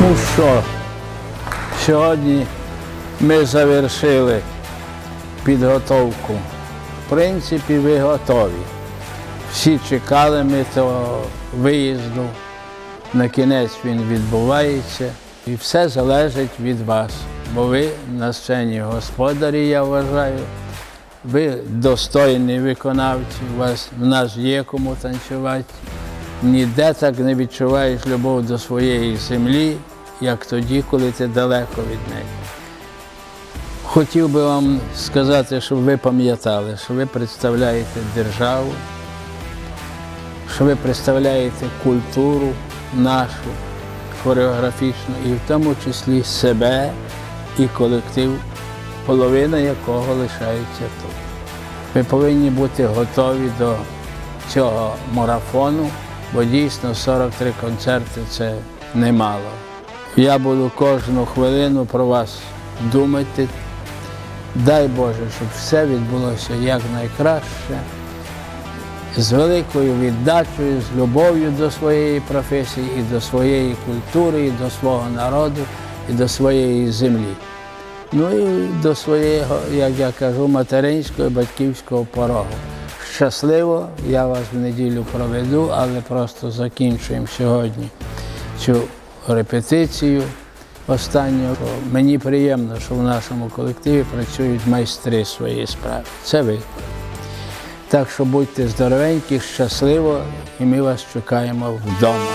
Ну що, сьогодні ми завершили підготовку. В принципі, ви готові. Всі чекали ми того виїзду. На кінець він відбувається. І все залежить від вас. Бо ви на сцені господарі, я вважаю. Ви достойні виконавці, у вас в нас є кому танцювати. Ніде так не відчуваєш любов до своєї землі, як тоді, коли ти далеко від неї. Хотів би вам сказати, щоб ви пам'ятали, що ви представляєте державу, що ви представляєте культуру нашу хореографічну, і в тому числі себе і колектив, половина якого лишається тут. Ви повинні бути готові до цього марафону, бо дійсно 43 концерти це немало. Я буду кожну хвилину про вас думати. Дай Боже, щоб все відбулося якнайкраще, з великою віддачею, з любов'ю до своєї професії, і до своєї культури, і до свого народу, і до своєї землі. Ну і до свого, як я кажу, материнського і батьківського порогу. Щасливо, я вас в неділю проведу, але просто закінчуємо сьогодні цю репетицію. Останнього мені приємно, що в нашому колективі працюють майстри своєї справи. Це ви. Так що будьте здоровенькі, щасливо, і ми вас чекаємо вдома.